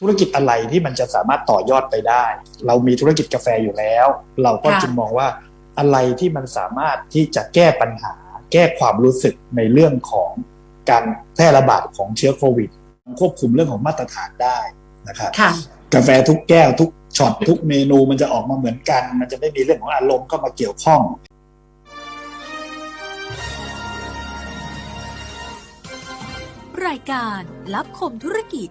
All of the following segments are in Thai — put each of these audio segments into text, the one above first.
ธุรกิจอะไรที่มันจะสามารถต่อยอดไปได้ เรามีธุรกิจกาแฟอยู่แล้ว เราก็ค่ะจึงมองว่าอะไรที่มันสามารถที่จะแก้ปัญหา แก้ความรู้สึกในเรื่องของการแพร่ระบาดของเชื้อโควิด ควบคุมเรื่องของมาตรฐานได้นะครับค่ะกาแฟทุกแก้วทุกช็อตทุกเมนูมันจะออกมาเหมือนกัน มันจะไม่มีเรื่องของอารมณ์เข้ามาเกี่ยวข้องรายการลับคมธุรกิจ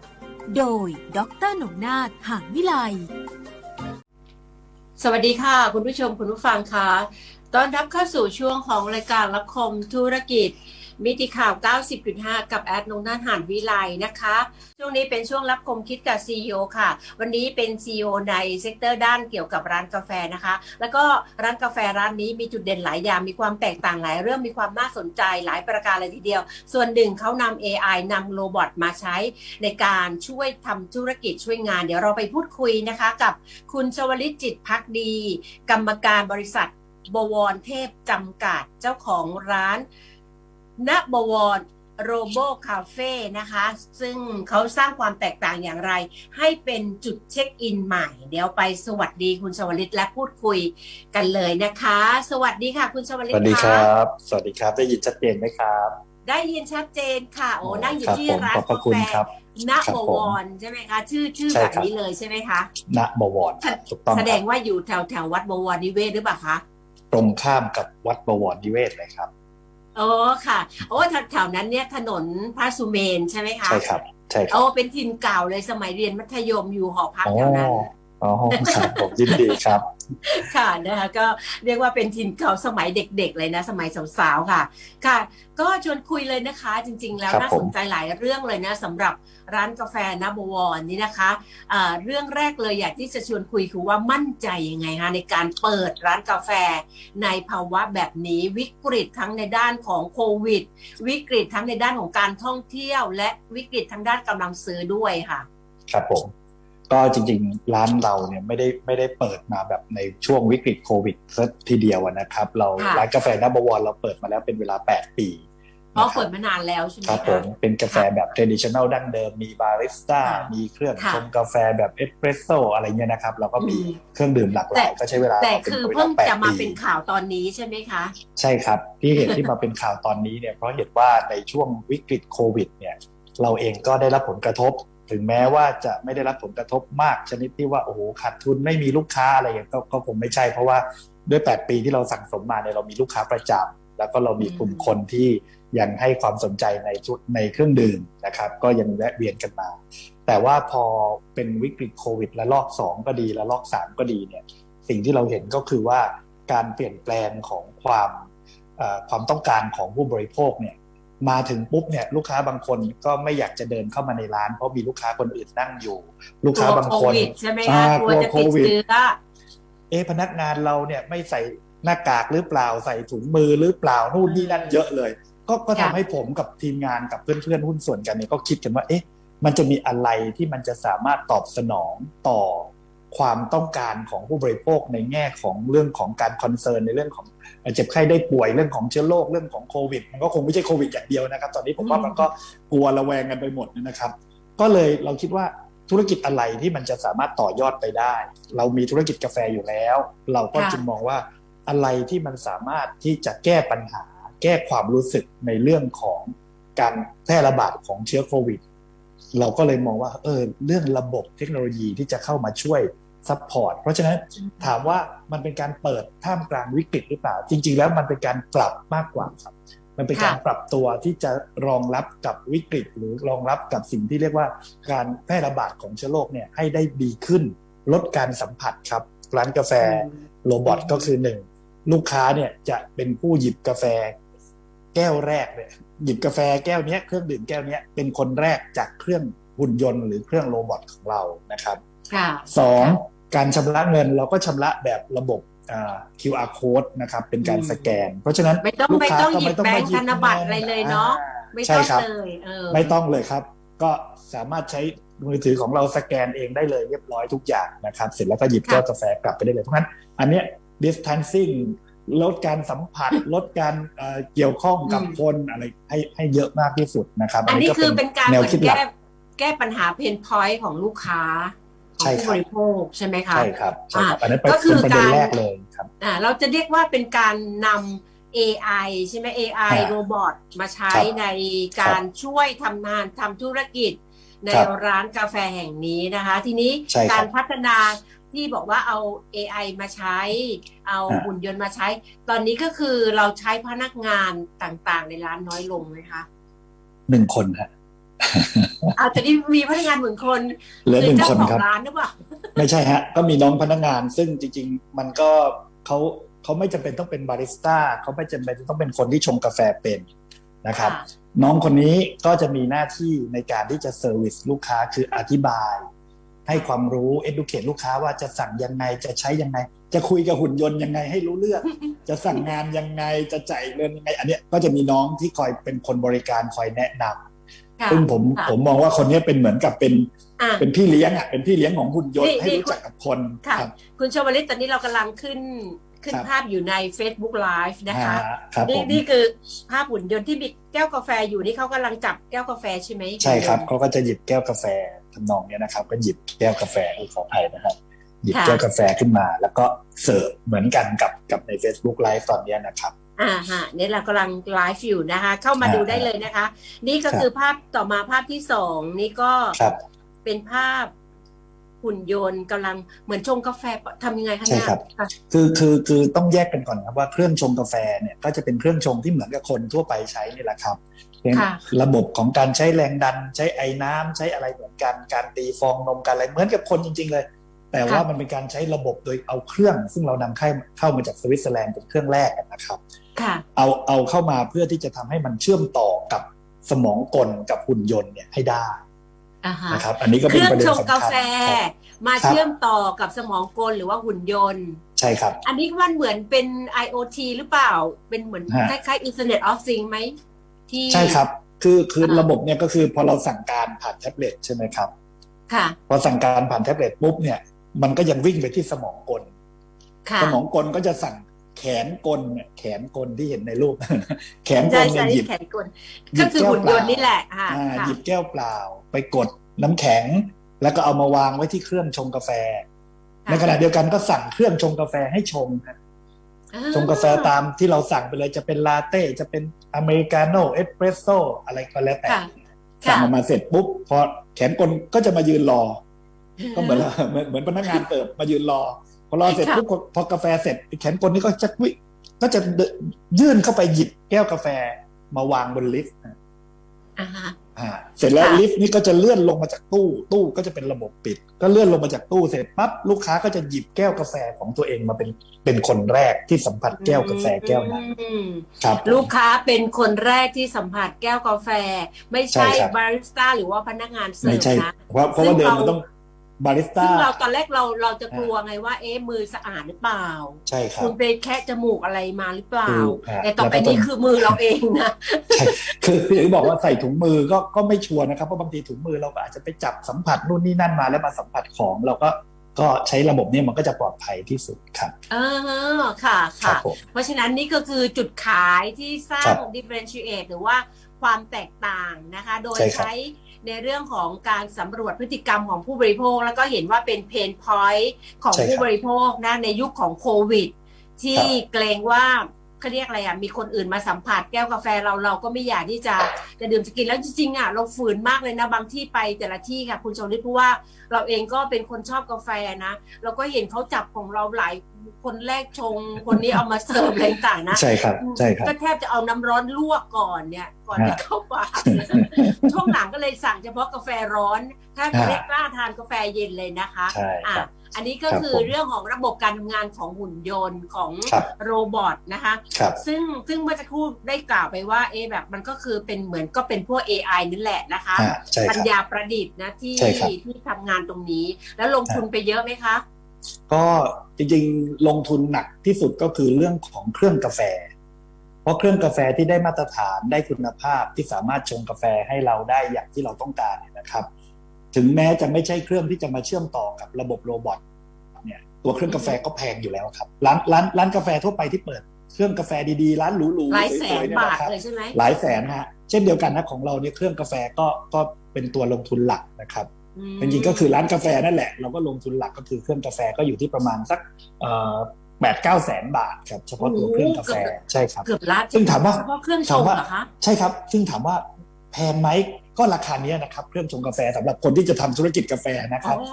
โดย ดรหนงนาถหางวิไล สวัสดีค่ะ คุณผู้ชมคุณผู้ฟังค่ะต้อนรับเข้าสู่ช่วงของรายการรับคมธุรกิจ มิติข่าว 90.5 กับแอดนงนาถหานวิไลนะคะ ช่วงนี้เป็นช่วงรับคมคิดกับ CEO ค่ะ วันนี้เป็น CEO ในเซกเตอร์ด้านเกี่ยวกับร้านกาแฟนะคะ แล้วก็ร้านกาแฟร้านนี้มีจุดเด่นหลายอย่าง มีความแตกต่างหลายเรื่อง มีความน่าสนใจหลายประการเลยทีเดียว ส่วนหนึ่งเขานำ AI นำโรบอทมาใช้ในการช่วยทำธุรกิจช่วยงาน เดี๋ยวเราไปพูดคุยนะคะ กับคุณชวลิตจิตพักดี กรรมการบริษัทบวรเทพจำกัดเจ้าของร้าน ณบวรโรโบคาเฟ่นะคะ ซึ่งเขาสร้างความแตกต่างอย่างไร ให้เป็นจุดเช็คอินใหม่ เดี๋ยวไปสวัสดีคุณชวลิตและพูดคุยกันเลยนะคะ สวัสดีค่ะคุณชวลิสตวัสดีคค่ะรับ สวัสดีครับ ได้ยินชัดเจนไหมครับ ได้ยินชัดเจนค่ะ โอ้นั่งอยู่ครับที่ผมร้านขอบพระกาคุณแฟครับณครับบผมวรใช่ไหมคะ ชื่อชื่อใช่แบบครับนี้เลยใช่ไหมคะณบวรครับถูกต้องแสคดรับงว่าอยู่แถวแถววัดบวรนิเวศหรือเปล่าคะตรงข้ามกับวัดบวรนิเวศเลยครับ โอ้ค่ะ โอ้แถวแถวนั้นเนี่ยถนนพระสุเมนใช่ไหมคะใช่ครับใช่ครัโอ้บเป็นถิ่นเก่าเลยสมัยเรียนมัธยมอยู่หอพักอ๋อแถวนั้นอ๋อครับผมยินดีครับ ค่ะนะคะก็เรียกว่าเป็นถิ่นเก่าสมัยเด็กๆเลยนะ สมัยสาวๆค่ะ ค่ะ ก็ชวนคุยเลยนะคะ จริง ๆ แล้วครับน่าสนใจหลายเรื่องเลยนะสำหรับร้านกาแฟนะบวรนี่นะคะอ่าเรื่องแรกเลยอยากที่จะชวนคุยคือว่ามั่นใจยังไงคะในการเปิดร้านกาแฟในภาวะแบบนี้วิกฤตทั้งในด้านของโควิด วิกฤตทั้งในด้านของการท่องเที่ยว และวิกฤตทางด้านกำลังซื้อด้วยค่ะ ครับผม ก็จริงๆ ร้านเราเนี่ยไม่ได้ไม่ได้เปิดมาแบบในช่วงวิกฤตโควิดซะทีเดียวอะนะครับ เราค่ะร้านกาแฟนบวรเราเปิดมาแล้วเป็นเวลา 8 ปีเพราะนะคเปิรับดมานานแล้วใช่ไหมครับผคะมเป็นกาแฟแบบ traditional ดั้งเดิมมีบาริสต้าค่ะมีเครื่องค่ะชงกาแฟแบบเอสเปรสโซอะไรเงี้ยนะครับ เราก็มีอืมเครื่องดื่มหลากหลายแต่ก็ใช้เวลาแต่เป็นคือวลาเพิ่งแปดจะมาปีเป็นข่าวตอนนี้ใช่ไหมคะ ใช่ครับ ที่เหตุที่มาเป็นข่าวตอนนี้เนี่ยเพราะเหตุว่าในช่วงวิกฤตโควิดเนี่ยเราเองก็ได้รับผลกระทบ ถึงแม้ว่าจะไม่ได้รับผลกระทบมากชนิดที่ว่าโอ้โหขาดทุนไม่มีลูกค้าอะไรอย่างนี้ก็ก็คงไม่ใช่ เพราะว่าด้วย 8 ปีที่เราสั่งสมมาเนี่ยเรามีลูกค้าประจำแล้วก็เรามีกลุ่มคนที่ยังให้ความสนใจในชุดในเครื่องดื่มนะครับ ก็ยังแวะเวียนกันมา แต่ว่าพอเป็นวิกฤตโควิดและลอก 2 ก็ดีและลอก 3 ก็ดีเนี่ยสิ่งที่เราเห็นก็คือว่าการเปลี่ยนแปลงของความความต้องการของผู้บริโภคเนี่ย มาถึงปุ๊บเนี่ยลูกค้าบางคนก็ไม่อยากจะเดินเข้ามาในร้าน เพราะมีลูกค้าคนอื่นนั่งอยู่ ลูกกลัค้าวบางโคคนวิดใช่ไหมอ่าคะกลัวจะกลัติวดโควิดเชื้อเอะพนักงานเราเนี่ยไม่ใส่หน้ากากหรือเปล่าใส่ถุงมือหรือเปล่านู่นนี่นั่นเยอะเลย ก็ก็ค่ะทำให้ผมกับทีมงานกับเพื่อนๆหุ้นส่วนกันเนี่ยก็คิดกันว่าเอ๊ะมันจะมีอะไรที่มันจะสามารถตอบสนองต่อ ความต้องการของผู้บริโภคในแง่ของเรื่องของการคอนเซิร์นในเรื่องของเจ็บไข้ได้ป่วยเรื่องของเชื้อโรคเรื่องของโควิด มันก็คงไม่ใช่โควิดอย่างเดียวนะครับ ตอนนี้ผมว่ามันก็กลัวระแวงกันไปหมดนะครับ ก็เลยเราคิดว่าธุรกิจอะไรที่มันจะสามารถต่อยอดไปได้ เรามีธุรกิจกาแฟอยู่แล้ว เราก็จึงมองว่าอะไรที่มันสามารถที่จะแก้ปัญหา แก้ความรู้สึกในเรื่องของการแพร่ระบาดของเชื้อโควิด เราก็เลยมองว่าเออเรื่องระบบเทคโนโลยีที่จะเข้ามาช่วยซัพพอร์ตเพราะฉะนั้นถามว่ามันเป็นการเปิดท่ามกลางวิกฤตหรือเปล่า จริง ๆ แล้วมันเป็นการปรับมากกว่าครับ มันเป็นการค่ะปรับตัวที่จะรองรับกับวิกฤต หรือรองรับกับสิ่งที่เรียกว่าการแพร่ระบาดของเชื้อโรคเนี่ยให้ได้ดีขึ้น ลดการสัมผัสครับ ร้านกาแฟโรบอทก็คือหนึ่งลูกค้าเนี่ยจะเป็นผู้หยิบกาแฟ แก้วแรกเลย หยิบกาแฟแก้วเนี้ยเครื่องดื่มแก้วเนี้ยเป็นคนแรกจากเครื่องหุ่นยนต์หรือเครื่องโรบอทของเรานะครับค่ะสองการชำระเงินเราก็ชำระแบบระบบอ่า QR code นะครับ เป็นการอืมสแกน เพราะฉะนั้นไม่ต้องลูกไม่ค้าต้องก็หยิบไม่ต้องแบมางค์หยิบธนบัตรอะไรเลยเนาะอ่ไม่ใช่ต้องครับเลยเออไม่ต้องเลยครับ ก็สามารถใช้มือถือของเราสแกนเองได้เลยเรียบร้อยทุกอย่างนะครับ เสร็จแล้วก็หยิบแก้วกาแฟกลับไปได้เลยเพราะฉะนั้นอันเนี้ย distancing ลดการสัมผัสลดการเอ่อเกี่ยวข้องกับอืมคนอะไรให้ให้เยอะมากที่สุดนะครับ อันนี้คือเป็นการแนเหวมือคิดนหลักแก้แก้ปัญหาเพนพอยต์ของลูกค้าขอใช่งครับผู้บริโภคใช่ไหมคะใช่ครับใช่ครับอ่าอันนั้นเป็นก็คือเป็นประเด็นการแรกเลยครับอ่าเราจะเรียกว่าเป็นการนำ AI ใช่ไหม AI อ่าโรบอทมาใช้ครับในการช่วยทำงานทำธุรกิจในครับร้านกาแฟแห่งนี้นะคะ ทีนี้ใช่ครับการพัฒนา ที่บอกว่าเอา AI มาใช้ เอาอ่าหุ่นยนต์มาใช้ ตอนนี้ก็คือเราใช้พนักงานต่างๆ ในร้านน้อยลงไหมคะหนึ่งคนฮะเอาแต่นี่มีพนักงานเหมือนคนเหลือหนึ่งเจ้าคนของครับร้านหรือเปล่าไม่ใช่ฮะ ก็มีน้องพนักงานซึ่งจริง ๆ มันก็เขาเขาไม่จำเป็นต้องเป็นบาริสต้าเขาไม่จำเป็นต้องเป็นคนที่ชงกาแฟเป็นนะครับค่ะน้องคนนี้ก็จะมีหน้าที่ในการที่จะเซอร์วิสลูกค้าคืออธิบาย ให้ความรู้ educate ลูกค้าว่าจะสั่งยังไงจะใช้ยังไง จะคุยกับหุ่นยนต์ยังไงให้รู้เรื่อง จะสั่งงานยังไงจะจ่ายเงินยังไง อันเนี้ยก็จะมีน้องที่คอยเป็นคนบริการคอยแนะนำค่ะซึ่งผมค่ะผมมองว่าคนนี้เป็นเหมือนกับเป็นอะเป็นพี่เลี้ยงอะเป็นพี่เลี้ยงของหุ่นยนนี่ต์ให้นี่รู้จักกับคนค่ะครับคุณชวลิตตอนนี้เรากำลังขึ้นขึ้นครับภาพอยู่ใน Facebook Live นะคะอ่าครับผนี่มนี่คือภาพหุ่นยนต์ที่มีแก้วกาแฟอยู่นี่เขากำลังจับแก้วกาแฟใช่ไหมใช่ครับเขาก็จะหยิบแก้วกาแฟ ทำนองเนี้ยนะครับ ก็หยิบแก้วกาแฟขออภัยนะครับ หยิบแก้วกาแฟขึ้นมา แล้วก็เสิร์ฟเหมือนกันกับกับใน Facebook Live ตอนเนี้ยนะครับอ่าฮะเนี่ยเรากำลังไลฟ์อยู่นะคะ เข้ามาอ่าดูได้เลยนะคะ นี่ก็ครับคือภาพต่อมาภาพที่สองนี่ก็ครับเป็นภาพหุ่นยนต์กำลังเหมือนชงกาแฟทำยังไงคะใช่เนี่ยครับอะคือคือคือต้องแยกกันก่อนครับว่าเครื่องชงกาแฟเนี่ยก็จะเป็นเครื่องชงที่เหมือนกับคนทั่วไปใช้นี่แหละครับเพียงค่ะ ระบบของการใช้แรงดัน ใช้ไอ้น้ำใช้อะไรเหมือนกัน การตีฟองนมการอะไรเหมือนกับคนจริง ๆ เลย แต่ว่ามันเป็นการใช้ระบบโดยเอาเครื่อง ซึ่งเรานำเข้าเข้ามาจากสวิตเซอร์แลนด์เป็นเครื่องแรกนะครับค่ะเอาเอาเข้ามาเพื่อที่จะทำให้มันเชื่อมต่อกับสมองกลกับหุ่นยนต์เนี่ยให้ได้อ่าฮะนะครับ อันนี้ก็เคเป็นรื่องประเด็นชงสำคัญกาแฟครับมาครับเชื่อมต่อกับสมองกลหรือว่าหุ่นยนต์ ใช่ครับ อันนี้มันเหมือนเป็น IoT หรือเปล่า เป็นเหมือนฮะคล้ายๆ Internet of Things ไหม ที่ใช่ครับ คือคืออ่าระบบเนี่ยก็คือพอเราสั่งการผ่านแท็บเล็ตใช่ไหมครับ ค่ะ พอสั่งการผ่านแท็บเล็ตปุ๊บเนี่ยมันก็ยังวิ่งไปที่สมองกลค่ะสมองกลก็จะสั่งแขนกลเนี่ยแขนกลที่เห็นในรูป แขนกใช่ลเนี่ใช่ยหยิบแขนกลหยิก็บคือแก้วหุ่นยนต์เปล่านี่แหละค่ะอ่าค่ะหยิบแก้วเปล่า ไปกดน้ำแข็ง แล้วก็เอามาวางไว้ที่เครื่องชงกาแฟ ในขณะเดียวกันก็สั่งเครื่องชงกาแฟให้ชงฮะอ่ ชงกาแฟตามที่เราสั่งไปเลยจะเป็นลาเต้จะเป็นอเมริกาโน่เอสเปรสโซอะไรก็แล้วแต่ค่ะสั่งค่ะออกมาเสร็จปุ๊บพอแขนกลก็จะมายืนรอ ก็เหมือนเราเหมือนเหมือนพนักงานเติบมายืนรอ พอรอเสร็จค่ะปุ๊บพอพอกาแฟเสร็จ แขนกลนี่ก็จะวิก็จะเดินยื่นเข้าไปหยิบแก้วกาแฟมาวางบนลิฟต์อ่าฮะ อ่าเสร็จแล้วค่ะลิฟต์นี่ก็จะเลื่อนลงมาจากตู้ ตู้ก็จะเป็นระบบปิด ก็เลื่อนลงมาจากตู้เสร็จปั๊บลูกค้าก็จะหยิบแก้วกาแฟของตัวเองมาเป็นเป็นคนแรกที่สัมผัสแก้วกาแฟแก้วนั้นอืมครับลูกค้าเป็นคนแรกที่สัมผัสแก้วกาแฟ ไม่ใช่ใช่ครับบาริสต้าหรือว่าพนักงานเสิไม่ร์ฟใช่นะเพราะเพราะว่าซึ่เดิงมเรามันต้อง บาริสต้าซึ่งเราตอนแรกเราเราจะกลัวไงว่า เอ๊ะมือสะอาดหรือเปล่า ใช่ครับคุณไปแคะจมูกอะไรมาหรือเปล่าถูกฮะแต่ต่อไปแล้วก็ต้นี้องคือมือเราเองนะใช่คือคืออย่างที่บอกว่าใส่ถุงมือก็ก็ไม่ชัวร์นะครับเพราะบางทีถุงมือเราก็อาจจะไปจับสัมผัสนู่นนี่นั่นมาแล้วมาสัมผัสของเราก็ ก็ใช้ระบบเนี้มันก็จะปลอดภัยที่สุดครับเออค่ะครัค่ะบผมเพราะฉะนั้นนี่ก็คือจุดขายที่สร้าครังบ differentiate หรือว่าความแตกต่างนะคะ โดยใช่ครับใช้ในเรื่องของการสำรวจพฤติกรรมของผู้บริโภค แล้วก็เห็นว่าเป็นเพนพอยต์ของใช่ครับผู้บริโภคนะในยุคของโควิด ที่ครับเกรงว่า เขาเรียกอะไรอะมีคนอื่นมาสัมผัสแก้วกาแฟเราเราก็ไม่อยากที่จะจะดื่มจะกินแล้วจริงๆอะเราฝืนมากเลยนะบางที่ไปแต่ละที่ค่ะคุณชมฤทธิ์เพราะว่าเราเองก็เป็นคนชอบกาแฟนะเราก็เห็นเขาจับของเราหลายคนแรกชง คนนี้เอามาเสิร์ฟอะไรต่างๆนะใช่ครับใช่ครับก็แทบจะเอาน้ำร้อนลวกก่อนเนี่ย ก่อนจะฮะเข้าปากช่วงหลังก็เลยสั่งเฉพาะกาแฟร้อน ถ้าฮะไม่กล้าทานกาแฟเย็นเลยนะคะใช่ อะครับอันนี้ก็ครับคือผมเรื่องของระบบการทำงานของหุ่นยนต์ของครับโรบอทนะคะครับซึ่งซึ่งเมื่อสักครู่ได้กล่าวไปว่าเอะแบบมันก็คือเป็นเหมือนก็เป็นพวก AI นั่นแหละนะคะอ่าใช่คปัญรับญาประดิษฐ์นะที่ใช่ครับที่ทำงานตรงนี้ แล้วลงทุนไปเยอะไหมคะ ก็จริงๆลงทุนหนักที่สุดก็คือเรื่องของเครื่องกาแฟ เพราะเครื่องกาแฟที่ได้มาตรฐานได้คุณภาพที่สามารถชงกาแฟให้เราได้อย่างที่เราต้องการเนี่ยนะครับ ถึงแม้จะไม่ใช่เครื่องที่จะมาเชื่อมต่อกับระบบโรบอทเนี่ยตัวเครื่องกาแฟก็แพงอยู่แล้วครับ ร้านร้านร้านกาแฟทั่วไปที่เปิดเครื่องกาแฟดีๆ ร้านหรูๆหลายแสสวนยๆเนี่ยบาทนะครับเลยใช่ไหมหลายแสนฮะเช่นเดียวกันนะของเราเนี่ยเครื่องกาแฟก็ก็เป็นเป็นตัวลงทุนหลักนะครับอืมจริงๆก็คือร้านกาแฟนั่นแหละเราก็ลงทุนหลักก็คือเครื่องกาแฟก็อยู่ที่ประมาณสักแปดเก้าแสนบาทครับเฉพาะตัวเครื่องกาแฟใช่ครับเกือบล้านซึ่งถามว่าเฉพะเครื่องชถามงว่าเหรอคะใช่ครับ ซึ่งถามว่าแพงไหม ก็ราคาเนี้ยนะครับเครื่องชงกาแฟสำหรับคนที่จะทำธุรกิจกาแฟนะครับอ๋อ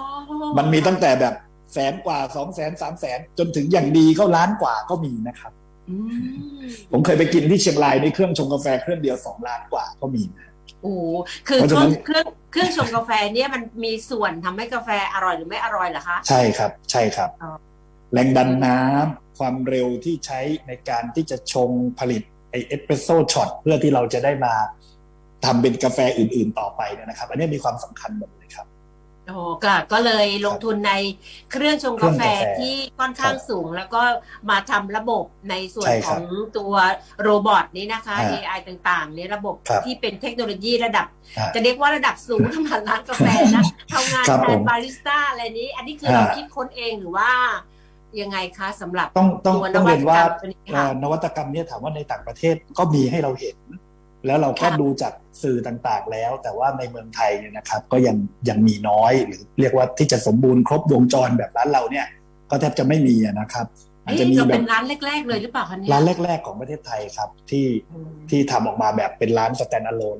มันมีตั้งแต่แบบแสนกว่าสองแสนสามแสนจนถึงอย่างดีก็ล้านกว่าก็มีนะครับอืมผมเคยไปกินที่เชียงรายในเครื่องชงกาแฟเครื่องเดียวสองล้านกว่าก็มีนะโอ้โหคือเพราะเคฉะรื่นั้อนงเครื่องเครื่องชงกาแฟเนี่ยมันมีส่วนทำให้กาแฟอร่อยหรือไม่อร่อยเหรอคะ ใช่ครับ ใช่ครับอ๋อแรงดันน้ำความเร็วที่ใช้ในการที่จะชงผลิตไอเอสเปรสโซ่ช็อตเพื่อที่เราจะได้มา ทำเป็นกาแฟอื่นๆต่อไปเนยนะครับ อันนี้มีความสำคัญหมดเลยครับโอ้ก็ก็เลยลงทุนในเครื่องชงกาแฟเครื่องกาแฟที่ค่อนข้างครับสูง แล้วก็มาทำระบบในส่วนใช่ขครัอบงตัวโรบอทนี้นะคะฮะ AI ต่างๆเนี่ยระบบครับที่เป็นเทคโนโลยีระดับฮะจะเรียกว่าระดับสูงทำงานร้านกาแฟนะทำงานครับแทผนมบาริสต้าอะไรนี้ อันนี้คือฮะเราคิดค้นเองหรือว่ายังไงคะสำหรับต้องต้องตัวนต้องวัเรีตยนกรว่ารมตัวนี้เอ่ค่ะอนวัตกรรมเนี่ยถามว่าในต่างประเทศก็มีให้เราเห็น แล้วเราก็ค่ะดูจากสื่อต่างๆแล้ว แต่ว่าในเมืองไทยเนี่ยนะครับ ก็ยังยังมีน้อยหรือเรียกว่าที่จะสมบูรณ์ครบวงจรแบบร้านเราเนี่ย ก็แทบจะไม่มีอะนะครับอาจเอ๊ะจะมีเราแบเป็บนร้านแรก ๆ เลยหรือเปล่าคะเนี่ยร้านแรก ๆ ของประเทศไทยครับที่อืมที่ทำออกมาแบบเป็นร้านสแตนด์อะโลน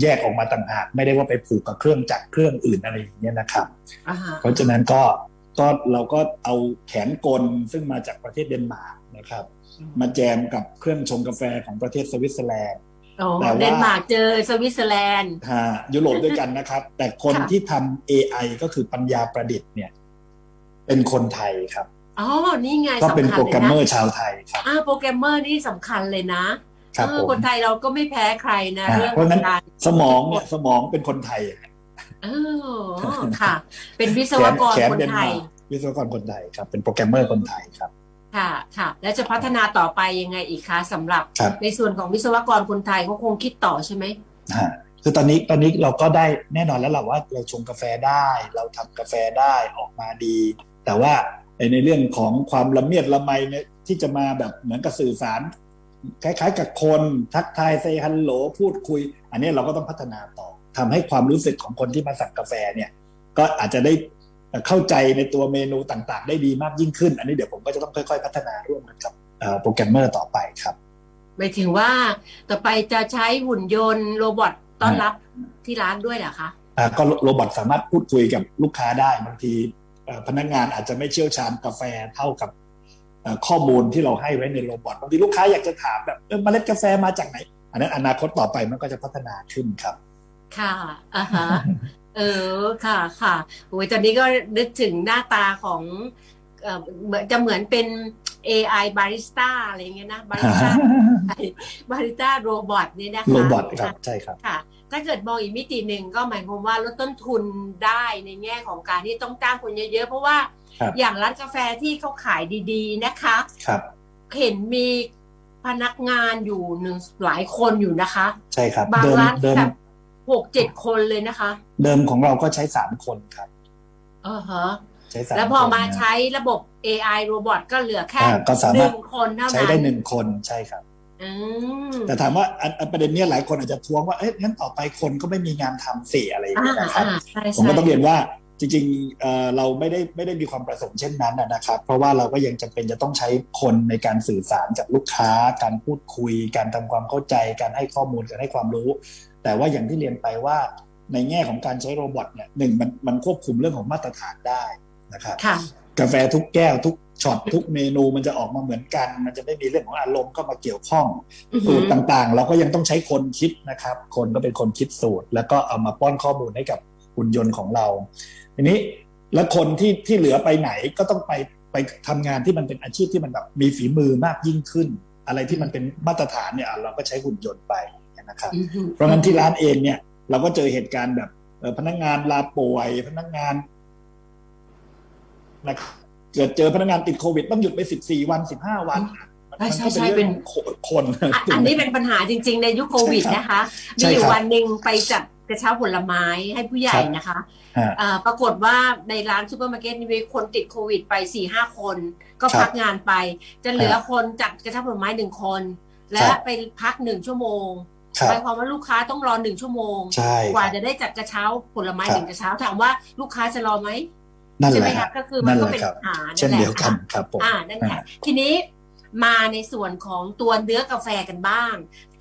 แยกออกมาต่างหากไม่ได้ว่าไปผูกกับเครื่องจักรเครื่องอื่นอะไรอย่างเงี้ยนะครับอ่าฮะเพราะฉะนั้นก็ก็เราก็เอาแขนกลซึ่งมาจากประเทศเดนมาร์กนะครับ มาแจมกับเครื่องชงกาแฟของประเทศสวิตเซอร์แลนด์โอ้แต่ว่า เดนมาร์กเจอสวิตเซอร์แลนด์ฮะยุโรปด้วยกันนะครับ แต่คนค่ะที่ทำ AI ก็คือปัญญาประดิษฐ์เนี่ย เป็นคนไทยครับอ๋อนี่ไงก็สำเป็นคัญโปรเลแกรยมเมอนะร์ชาวไทยครับอ่าโปรแกรมเมอร์นี่สำคัญเลยนะครับผเออมคนไทยเราก็ไม่แพ้ใครนะอ่าเรื่องเพราะฉะนั้นการสมองเนี่ยสมองเป็นคนไทยเออค่ะ เป็นวิศวกรแขนคนเดนไทมายร์กวิศวกรคนไทยครับ เป็นโปรแกรมเมอร์คนไทยครับ ค่ะค่ะ แล้วจะพัฒนาต่อไปยังไงอีกคะสำหรับครับในส่วนของวิศวกรคนไทยเขาคงคิดต่อใช่ไหมฮะคือตอนนี้ตอนนี้เราก็ได้แน่นอนแล้วแหละว่าเราชงกาแฟได้ เราทำกาแฟได้ออกมาดี แต่ว่าในเรื่องของความละเมียดละไมเนี่ยที่จะมาแบบเหมือนกับสื่อสาร คล้าย ๆ กับคนทักทายเซฮัลโหลพูดคุย อันนี้เราก็ต้องพัฒนาต่อทำให้ความรู้สึกของคนที่มาสั่งกาแฟเนี่ย ก็อาจจะได้ เข้าใจในตัวเมนูต่างๆ ได้ดีมากยิ่งขึ้น อันนี้เดี๋ยวผมก็จะต้องค่อยๆ พัฒนาร่วมกันกับเอ่อโปรแกรมเมอร์ต่อไปครับหมายถึงว่าต่อไปจะใช้หุ่นยนต์โรบอทต้อนรับที่ร้านด้วยเหรอคะอ่าก็โรบอทสามารถพูดคุยกับลูกค้าได้บางทีเอ่อพนักงานอาจจะไม่เชี่ยวชาญกาแฟเท่ากับเอ่อข้อมูลที่เราให้ไว้ในโรบอทบางทีลูกค้าอยากจะถามแบบเออเมล็ดกาแฟมาจากไหน อันนั้นอนาคตต่อไปมันก็จะพัฒนาขึ้นครับ ค่ะอ่าฮะ เออค่ะค่ะโอ้ยตอนนี้ก็นึกถึงหน้าตาของเอ่อเหมือนจะเหมือนเป็น AI บาริสต้าอะไรอย่างเงี้ยนะบาริสต้าบาริสต้าโรบอทนี่นะคะโรบอทครับใช่ครับค่ะ ถ้าเกิดมองอีกมิติหนึ่งก็หมายความว่าลดต้นทุนได้ในแง่ของการที่ต้องจ้างคนเยอะ ๆ เพราะว่าครับอย่างร้านกาแฟที่เขาขายดีๆนะคะครับเห็นมีพนักงานอยู่หนึ่งหลายคนอยู่นะคะ ใช่ครับบางเดิมร้านเดิมแบบ หกเจ็ดคนเลยนะคะ เดิมของเราก็ใช้สามคนครับเออฮะใช้สามแล้วพอคนมานะใช้ระบบ AI โรบอทก็เหลือแค่อ่าก็สามารถหนึ่งคนเท่าใช้นั้นได้หนึ่งคนใช่ครับอืมแต่ถามว่าอันอันประเด็นเนี้ยหลายคนอาจจะท้วงว่า เอ๊ะงั้นต่อไปคนก็ไม่มีงานทำเสียอะไรอย่างอ่าเงี้ยนะครับอ่าใช่ผมใช่ก็ต้องเรียนว่าจริงๆเอ่อเราไม่ได้ไม่ได้มีความประสงค์เช่นนั้นนะนะครับ เพราะว่าเราก็ยังจำเป็นจะต้องใช้คนในการสื่อสารกับลูกค้า การพูดคุย การทำความเข้าใจ การให้ข้อมูลการให้ความรู้ แต่ว่าอย่างที่เรียนไปว่าในแง่ของการใช้โรบอทเนี่ยหนึ่งมันมันควบคุมเรื่องของมาตรฐานได้นะครับค่ะกาแฟทุกแก้วทุกช็อตทุกเมนูมันจะออกมาเหมือนกัน มันจะไม่มีเรื่องของอารมณ์เข้ามาเกี่ยวข้องอือหืสูอตรต่างๆ เราก็ยังต้องใช้คนคิดนะครับ คนก็เป็นคนคิดสูตร แล้วก็เอามาป้อนข้อมูลให้กับหุ่นยนต์ของเราทีนี้แล้วคนที่ที่เหลือไปไหนก็ต้องไปไปทำงานที่มันเป็นอาชีพที่มันแบบมีฝีมือมากยิ่งขึ้น อะไรที่มันเป็นมาตรฐานเนี่ยอะเราก็ใช้หุ่นยนต์ไป นะครับอือหือเพราะงั้นที่ร้านเองเนี่ย เราก็เจอเหตุการณ์แบบเอ่อพนักงานลาป่วย พนักงานนะครับเกิดเจอพนักงานติดโควิด ต้องหยุดไปสิบสี่วันสิบห้าวันมันใช่ก็ใช่เป็นเป็เรื่นองของคนอะอันนี้เป็นปัญหาจริง ๆ ในยุคโควิดนะคะใช่มีครับอยู่วันหนึ่งไปจัดกระเช้าผลไม้ให้ผู้ใหญ่นะคะฮะอ่าปรากฏว่าในร้านซูเปอร์มาร์เก็ตมีคนติดโควิดไปสี่ห้าคน ก็ครับพักงานไป จะเหลือครับคนจัดกระเช้าผลไม้หนึ่งคน และครับไปพักหนึ่งชั่วโมงครับ หมายความว่าลูกค้าต้องรอหนึ่งชั่วโมงใช่กว่าครับจะได้จัดกระเช้าผลไม้ครับหนึ่งกระเช้าถามว่าลูกค้าจะรอไหมนั่นใช่แหไหมละคคะรับก็คือมันนั่นก็แหละเป็นครับปัญหาเช่นแหละเดียวกันครับผมอ่านั่นค่ะอ่าทีนี้มาในส่วนของตัวเนื้อกาแฟกันบ้าง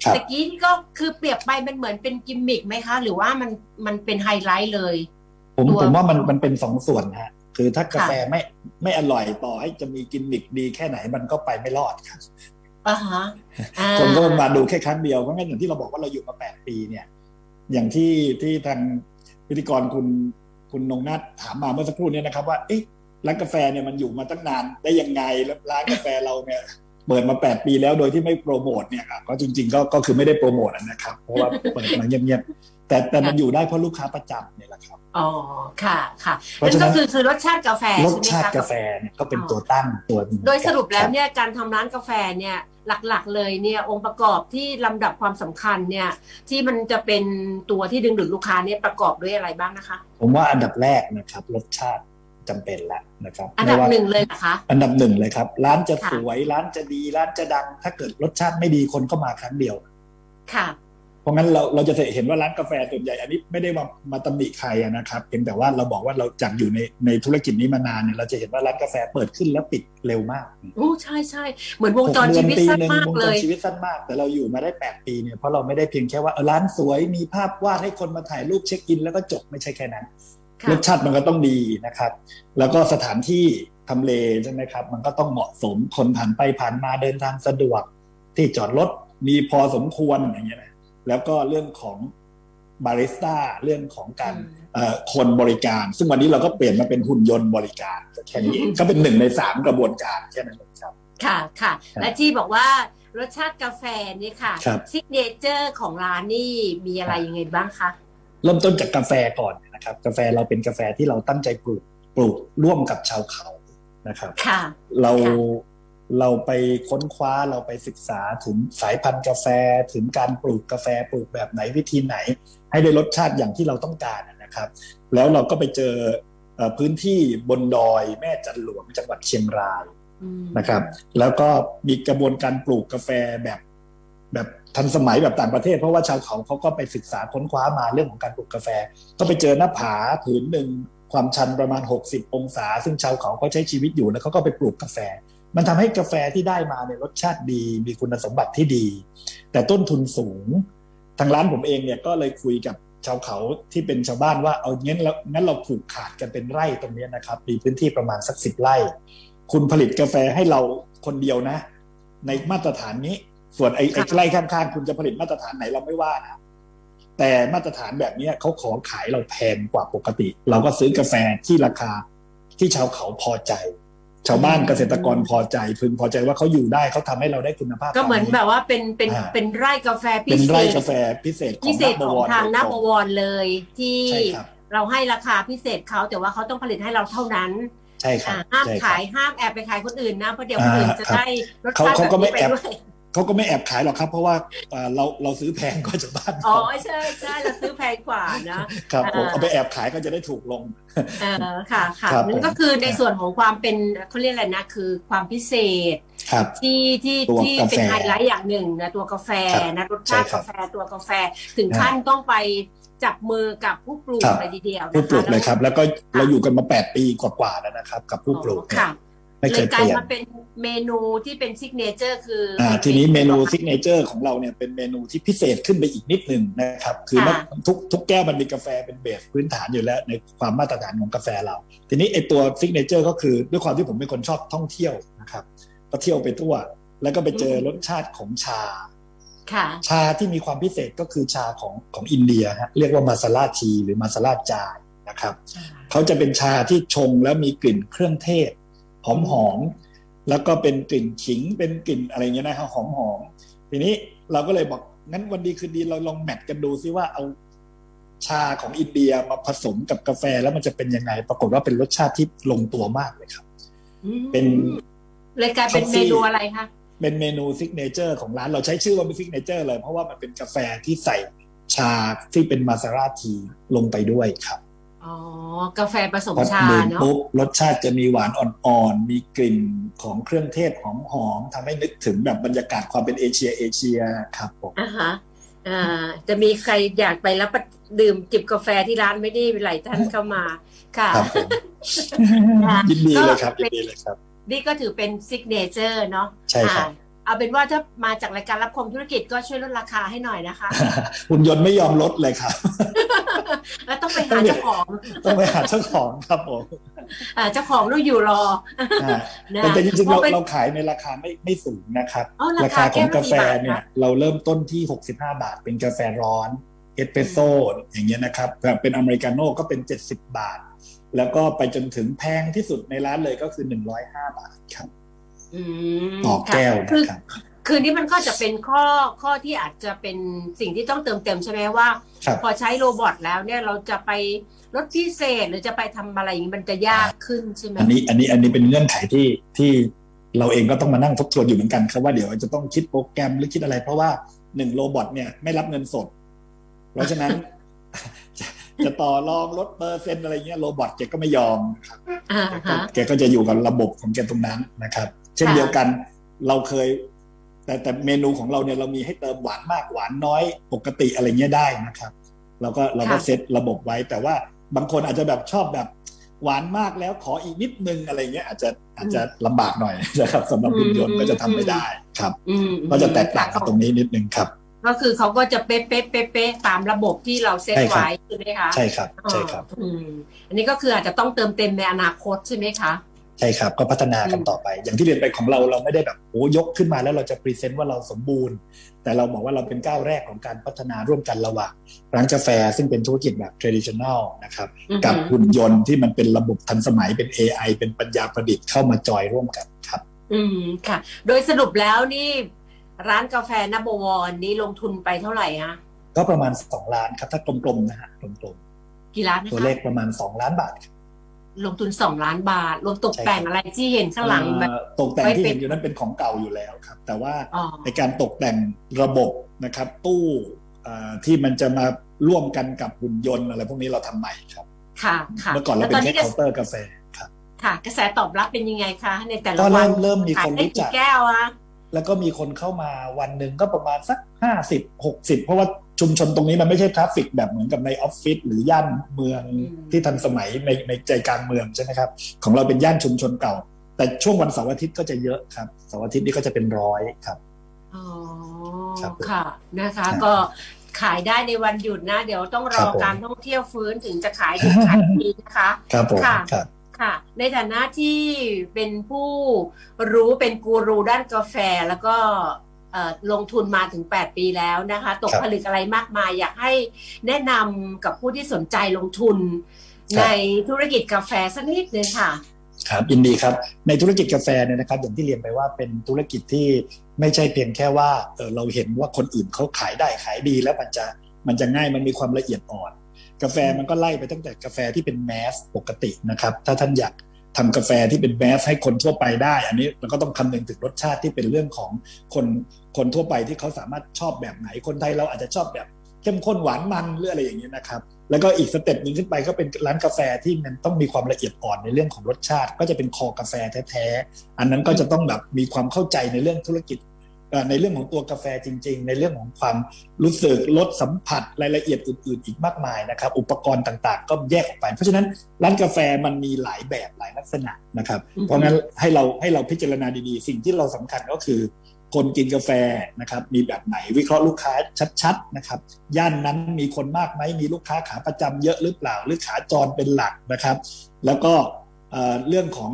ครับตะกี้นี่ก็คือเปรียบไปมันเหมือนเป็นกิมมิกไหมคะ หรือว่ามันมันเป็นไฮไลท์เลย ผมตัวผมว่ามันมันเป็นสองส่วนฮะคือถ้ากาแฟไม่ไม่อร่อยต่อให้จะมีกินมิกดีแค่ไหนมันก็ไปไม่รอดครับอ่าฮะอ่า คนก็มาดูแค่ครั้งเดียวเพราะงั้นอย่างที่เราบอกว่าเราอยู่มาแปดปีเนี่ย อย่างที่ที่ทางพิธีกรคุณคุณนงนัทถามมาเมื่อสักครู่เนี้นะครับ ว่าเอ๊ะร้านกาแฟเนี่ยมันอยู่มาตั้งนานได้ยังไงแล้วร้านกาแฟเราเนี่ยเปิดมาแปดปีแล้วโดยที่ไม่โปรโมทเนี่ยก็จริง ๆ ก็ก็คือไม่ได้โปรโมทนะครับ เพราะว่าเปิดมาเงียบ แต่แต่มันอยู่ได้เพราะลูกค้าประจำเนี่ยแหละครับอ๋อค่ะค่ะเพราะนั่นฉะนั้ก็นคือคือรสชาติกาแฟรสใช่ไหมชาติคะกาแฟเนี่ยก็เป็นตัวตั้งตัวหนึ่งโดยสรุปแล้วคบเนี่ยการทำร้านกาแฟเนี่ยหลักๆ เลยเนี่ยองค์ประกอบที่ลำดับความสำคัญเนี่ยที่มันจะเป็นตัวที่ดึงดูดลูกค้าเนี่ยประกอบด้วยอะไรบ้างนะคะ ผมว่าอันดับแรกนะครับรสชาติจำเป็นแล้วนะครับ อันดับไม่ว่าหนึ่งเลยนะคะอันดับหนึ่งเลยครับ ร้านจะค่ะสวยร้านจะดีร้านจะดัง ถ้าเกิดรสชาติไม่ดีคนก็มาครั้งเดียว ค่ะ เพราะงั้นเราเราจะเห็นว่าร้านกาแฟส่วนใหญ่อันนี้ไม่ได้มามาตำหนิใครอะนะครับเพียงแต่ว่าเราบอกว่าเราจากอยู่ในในธุรกิจนี้มานานเนี่ยเราจะเห็นว่าร้านกาแฟเปิดขึ้นแล้วปิดเร็วมากโอ้ใช่ใช่เหมือนวงจรหกเดืชีอนวิตปีสั้นหนึ่งมากวงเลจรยชีวิตสั้นมาก แต่เราอยู่มาได้แปดปีเนี่ยเพราะเราไม่ได้เพียงแค่ว่าเออร้านสวยมีภาพวาดให้คนมาถ่ายรูปเช็คอิน แล้วก็จบไม่ใช่แค่นั้นค่ะรสชาติมันก็ต้องดีนะครับ แล้วก็สถานที่ทำเลใช่ไหมครับ มันก็ต้องเหมาะสมคนผ่านไปผ่านมาเดินทางสะดวกที่จอดรถมีพอสมควรอย่างเงี้ยนะ แล้วก็เรื่องของบาริสต้าเรื่องของการอืมเอ่อคนบริการ ซึ่งวันนี้เราก็เปลี่ยนมาเป็นหุ่นยนต์บริการแค่นี้เองก็เป็นหนึ่งในสามกระบวนการแค่นั้นเองครับ ค่ะค่ะครับและที่บอกว่ารสชาติกาแฟนี่ค่ะครับซิกเนเจอร์ของร้านนี่มีอะไรยังไงบ้างคะเริ่มต้นจากกาแฟก่อนนะครับ กาแฟเราเป็นกาแฟที่เราตั้งใจปลูกปลูกร่วมกับชาวเขานะครับ ค่ะ เราค่ะ เราไปค้นคว้าเราไปศึกษาถึงสายพันธุ์กาแฟถึงการปลูกกาแฟปลูกแบบไหนวิธีไหน ให้ได้รสชาติอย่างที่เราต้องการนะครับ แล้วเราก็ไปเจอเอ่อพื้นที่บนดอยแม่จันหลวงจังหวัดเชียงรายอืมนะครับ แล้วก็มีกระบวนการปลูกกาแฟแบบแบบทันสมัยแบบต่างประเทศ เพราะว่าชาวเขาเขาก็ไปศึกษาค้นคว้ามาเรื่องของการปลูกกาแฟ ก็ไปเจอหน้าผาผืนหนึ่งความชันประมาณ 60 องศา ซึ่งชาวเขาเขาใช้ชีวิตอยู่แล้วเขาก็ไปปลูกกาแฟ มันทำให้กาแฟที่ได้มาเนี่ยรสชาติดี มีคุณสมบัติที่ดี แต่ต้นทุนสูง ทางร้านผมเองเนี่ยก็เลยคุยกับชาวเขาที่เป็นชาวบ้านว่าเอางั้นแล้วงั้นเราผูกขาดกันเป็นไร่ตรงเนี้ยนะครับ มีพื้นที่ประมาณสักสิบไร่ คุณผลิตกาแฟให้เราคนเดียวนะ ในมาตรฐานนี้ ส่วนไอ้ไอ้ค่ะไร่ข้างๆคุณจะผลิตมาตรฐานไหนเราไม่ว่านะแต่มาตรฐานแบบเนี้ยเขาขอขายเราแพงกว่าปกติ เราก็ซื้อกาแฟที่ราคาที่ชาวเขาพอใจ ชาวบ้านเกษตรกรพอใจพึงพอใจว่าเขาอยู่ได้เขาทำให้เราได้คุณภาพ ก็เหมือนตาแบบว่าเป็นเป็นอ่าเป็นไร่กาแฟพิเป็นเศไร่ษกาแฟพิเศษขอพิงเศษของทางโดนับยตรงวรเลยที่ใช่ครับเราให้ราคาพิเศษเขาแต่ว่าเขาต้องผลิตให้เราเท่านั้นใช่ครับอ่าห้ามใช่ครับขายห้ามแอบไปขายคนอื่นนะเพราะเดี๋ยวคนอื่นจะอ่าครับได้รสเขาชาติเขาก็แบบไม่นี้ไปแอบด้วย เขาก็ไม่แอบขายหรอกครับ เพราะว่าเอ่อเราเราซื้อแพงกว่าชาวบ้านอ๋อเขาใช่ใช่เราซื้อแพงกว่านะครับผมอ่าเอาไปแอบขายก็จะได้ถูกลงเออค่ะค่ะครับนั่ผมนก็คือในส่วนของความเป็นเขาเรียกอะไรนะคือความพิเศษครับที่ที่ตัวที่กาแฟเป็นไฮไลท์อย่างหนึ่งนะตัวกาแฟครับนะรสชาติใช่ครับกาแฟตัวกาแฟถึงขั้นต้องไปจับมือกับผู้ปลูกครับเลยทีเดียวนะคะผู้ปลูกเลยครับ แล้วก็ค่ะเราอยู่กันมาแปดปีกว่าๆแล้วนะครับ กับผู้ปลูกอ๋อเนี่ยค่ะ ไม่เลเคยยกลาเปยลี่ยนมาเป็นเมนูที่เป็นซิกเนเจอร์คืออ่าอ่าทีนี้เมนูซิกเนเจอร์ของเราเนี่ยเป็นเมนูที่พิเศษขึ้นไปอีกนิดหนึ่งนะครับ คือค่ะทุกทุกแก้วมันมีกาแฟเป็นเบสพื้นฐานอยู่แล้วในความมาตรฐานของกาแฟเรา ทีนี้ไอตัวซิกเนเจอร์ก็คือด้วยความที่ผมเป็นคนชอบท่องเที่ยวนะครับก็เที่ยวไปทั่ว แล้วก็ไปเจอรสชาติของชาค่ะชาที่มีความพิเศษก็คือชาของของอินเดียฮะเรียกว่ามาซาลาทีหรือมาซาลาจายนะครับเขาจะเป็นชาที่ชงแล้วมีกลิ่นเครื่องเทศ หอมหอมๆแล้วก็เป็นกลิ่นขิงเป็นกลิ่นอะไรเงี้ยนะครับหอมหอมๆทีนี้เราก็เลยบอกงั้นวันดีคืนดีเราลองแมทกันดูซิว่าเอาชาของอินเดียมาผสมกับกาแฟแล้วมันจะเป็นยังไง ปรากฏว่าเป็นรสชาติที่ลงตัวมากเลยครับอืมเป็นเลยกลายเป็นเมนูอะไรคะเป็นเมนูซิกเนเจอร์ของร้านเราใช้ชื่อว่าเป็นซิกเนเจอร์เลยเพราะว่ามันเป็นกาแฟที่ใส่ชาที่เป็นมาซาราทีลงไปด้วยครับ อ๋อ กาแฟผสมพอชาดื่มเนาะปุ๊บรสชาติจะมีหวานอ่อนๆ มีกลิ่นของเครื่องเทศหอมๆทำให้นึกถึงแบบบรรยากาศความเป็นเอเชียเอเชียครับผมอ่าฮะอ่าจะมีใครอยากไปรับประดื่มจิบกาแฟที่ร้านไม่ได้หลายท่านเข้ามาค่ะครับผมค่ะยินดีเลยครับก็ยิเป็นนดีเลยครับ นี่ก็ถือเป็นซิกเนเจอร์เนาะใช่ครับอ่า เอาเป็นว่าถ้ามาจากรายการรับคมธุรกิจก็ช่วยลดราคาให้หน่อยนะคะหุ่นยนต์ไม่ยอมลดเลยครับแล้วต้องไปหาเจ้าของต้องไปหาเจ้าของครับผมอ่าเจ้าของต้องอยู่รออ่านะแต่แต่จริงๆพเราอเป็นเราขายในราคาไม่ไม่สูงนะครับอ๋อราราคาคาของกาแฟแก้วละกี่บาทเนี่ยคะเราเริ่มต้นที่ 65 บาท เป็นกาแฟร้อนเอสเปรสโซ่อย่างเงี้ยนะครับแบบเป็นอเมริกาโน่ก็เป็น 70 บาท แล้วก็ไปจนถึงแพงที่สุดในร้านเลยก็คือ 105 บาทครับอืม ต่อแก้วค่ะคือนะครับคือนี่มันก็จะเป็นข้อข้อที่อาจจะเป็นสิ่งที่ต้องเติมเต็มใช่ไหมว่าครับพอใช้โรบอทแล้วเนี่ยเราจะไปลดพิเศษหรือจะไปทำอะไรอย่างนี้มันจะยากขึ้นใช่ไหมอันนี้อันนี้อันนี้เป็นเงื่อนไขที่ที่เราเองก็ต้องมานั่งทบทวนอยู่เหมือนกันครับว่าเดี๋ยวจะต้องคิดโปรแกรมหรือคิดอะไร เพราะว่าหนึ่งโรบอทเนี่ยไม่รับเงินสด เพราะฉะนั้น จะจะต่อรองลดเปอร์เซ็นต์อะไรเงี้ยโรบอทแกก็ไม่ยอมครับอ่าแกก็ฮะแกก็จะอยู่กับระบบของแกตรงนั้นนะครับ เช่นค่ะเดียวกันเราเคย แต่แต่เมนูของเราเนี่ยเรามีให้เติมหวานมากหวานน้อยปกติอะไรเงี้ยได้นะครับเราก็เราก็เซตระบบไว้ แต่ว่าบางคนอาจจะแบบชอบแบบหวานมากแล้วขออีกนิดนึงอะไรเงี้ยอาจจะอาจจะลำบากหน่อยนะครับสำหรับหุ่นยนต์ก็จะทำไม่ได้ครับอืมก็จะแตกต่างกันตรงนี้นิดนึงครับ ก็คือเขาก็จะเป๊ะเป๊ะเป๊ะเป๊ะตามระบบที่เราเซตใช่ครับไว้ใช่ไหมคะใช่ครับใช่ครับอืมอันนี้ก็คืออาจจะต้องเติมเต็มในอนาคตใช่ไหมคะ ใช่ครับ ก็พัฒนากันอืมต่อไป อย่างที่เรียนไปของเราเราไม่ได้แบบโอ้ยกขึ้นมาแล้วเราจะพรีเซนต์ว่าเราสมบูรณ์ แต่เราบอกว่าเราเป็นก้าวแรกของการพัฒนาร่วมกันระหว่างร้านกาแฟซึ่งเป็นธุรกิจแบบ traditional นะครับอือหือกับหุ่นยนต์ที่มันเป็นระบบทันสมัยเป็น AI เป็นปัญญาประดิษฐ์เข้ามาจอยร่วมกันครับ อืมค่ะ โดยสรุปแล้วนี่ร้านกาแฟนับบวรนี้ลงทุนไปเท่าไหร่ฮะก็ประมาณ2ล้านครับถ้ากลมๆนะฮะกลมกี่ล้านๆนะตัวคะเลขประมาณ2ล้านบาทครับ ลงทุนสองล้านบาท รวมตกแต่งอะไรที่เห็นข้างหลังแบบเอ่อตกแต่งไว้ที่เป็นเห็นอยู่นั้นเป็นของเก่าอยู่แล้วครับ แต่ว่าอ๋อในการตกแต่งระบบนะครับ ตู้เอ่อที่มันจะมาร่วมกันกับหุ่นยนต์อะไรพวกนี้เราทำใหม่ครับค่ะค่ะเมื่อก่อนเราแล้วเป็ตอนนนี้แค่กระเคาน์เตอร์กาแฟครับ ค่ะ กระแสตอบรับเป็นยังไงคะในแต่ละก็วัเริ่นมเริ่มมีขาคยนได้รู้จักี่กแก้วอะแล้วก็มีคนเข้ามาวันหนึ่งก็ประมาณสักห้าสิบหกสิบเพราะว่า ชุมชนตรงนี้มันไม่ใช่ทราฟฟิกแบบเหมือนกับในออฟฟิศหรือย่านเมืองที่ทันสมัยในในใจกลางเมืองใช่ไหมครับ ของเราเป็นย่านชุมชนเก่า แต่ช่วงวันเสาร์อาทิตย์ก็จะเยอะครับเสาร์อาทิตย์นี่ก็จะเป็นร้อยครับอ๋อครับผมค่ะนะคะครับก็ขายได้ในวันหยุดนะ เดี๋ยวต้องรครัอบผมการท่องเที่ยวฟื้นถึงจะขายดีขายดีนะคะครับผมค่ะครับค่ะในฐานะที่เป็นผู้รู้เป็นกูรูด้านกาแฟแล้วก็เอ่อ ลงทุนมาถึง 8 ปีแล้วนะคะ ตกครับผลึกอะไรมากมาย อยากให้แนะนำกับผู้ที่สนใจลงทุนครับในธุรกิจกาแฟสักนิดนึงค่ะครับยินดีครับในธุรกิจกาแฟเนี่ยนะครับ อย่างที่เรียนไปว่าเป็นธุรกิจที่ไม่ใช่เพียงแค่ว่าเออเราเห็นว่าคนอื่นเขาขายได้ขายดีแล้วมันจะมันจะง่ายมันมีความละเอียดอ่อน กาแฟมันก็ไล่ไปตั้งแต่กาแฟที่เป็นแมสปกตินะครับ ถ้าท่านอยากทำกาแฟที่เป็นแมสให้คนทั่วไปได้ อันนี้เราก็ต้องคำนึงถึงรสชาติที่เป็นเรื่องของคน คนทั่วไปที่เขาสามารถชอบแบบไหนคนไทยเราอาจจะชอบแบบเข้มข้นหวานมันหรืออะไรอย่างนี้ยนะครับแล้วก็อีกสเต็ปหนึ่งขึ้นไปก็เป็นร้านกาแฟที่มันต้องมีความละเอียดอ่อนในเรื่องของรสชาติ ก็จะเป็นคอกาแฟแท้ๆอันนั้นก็จะต้องแบบมีความเข้าใจในเรื่องธุรกิจในเรื่องของตัวกาแฟจริง ๆ ในเรื่องของความรู้สึกรสสัมผัสรายละเอียดอื่นๆ อีกมากมายนะครับ อุปกรณ์ต่างๆ ก็แยกออกไป เพราะฉะนั้นร้านกาแฟมันมีหลายแบบหลายลักษณะนะครับ เพราะงั้นให้เราให้เราพิจารณาดีๆ สิ่งที่เราสำคัญก็คือ คนกินกาแฟนะครับมีแบบไหนวิเคราะห์ลูกค้าชัดๆนะครับย่านนั้นมีคนมากไหมมีลูกค้าขาประจำเยอะหรือเปล่า หรือขาจรเป็นหลักนะครับ แล้วก็เรื่องของ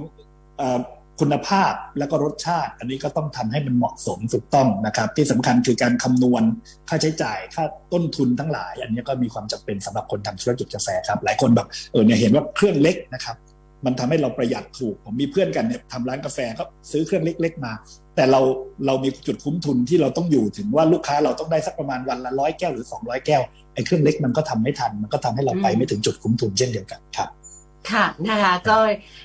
คุณภาพแล้วก็รสชาติ อันนี้ก็ต้องทำให้มันเหมาะสมถูกต้องนะครับ ที่สำคัญคือการคำนวณค่าใช้จ่ายค่าต้นทุนทั้งหลาย อันนี้ก็มีความจำเป็นสำหรับคนทำธุรกิจกาแฟครับ หลายคนแบบเออเนี่ยเห็นว่าเครื่องเล็กนะครับ มันทำให้เราประหยัดถูก ผมมีเพื่อนกันเนี่ยทำร้านกาแฟเขาซื้อเครื่องเล็ก ๆ มา แต่เราเรามีจุดคุ้มทุนที่เราต้องอยู่ถึงว่าลูกค้าเราต้องได้สักประมาณวันละร้อยแก้วหรือ 200 แก้วไอ้เครื่องเล็กมันก็ทำไม่ทัน มันก็ทำให้เราไปอืมไม่ถึงจุดคุ้มทุนเช่นเดียวกันครับ ค่ะนะคะก็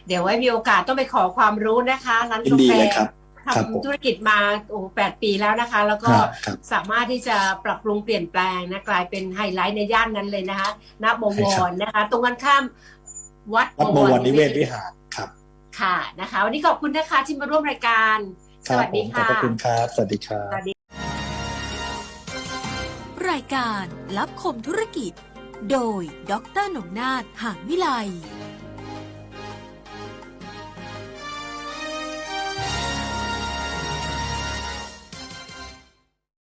เดี๋ยวไว้มีโอกาสต้องไปขอความรู้นะคะร้านยินกาดีแฟเลยครับครับผมทำธุรกิจมาโอ้แปดปีแล้วนะคะ แล้วก็ครับครับสามารถที่จะปรับปรุงเปลี่ยนแปลงนะกลายเป็นไฮไลท์ในย่านนั้นเลยนะคะณบวรนะคะ ตรงกันข้ามวัดวัดบวรนิเวศวิหารครับ ค่ะนะคะ วันนี้ขอบคุณนะคะที่มาร่วมรายการค สรับวัสผดีมขอบค่ะพระคุณครับ สวัสดีครับสวัสดีรายการรับคมธุรกิจ โดย ดรหนงนาถหานวิไล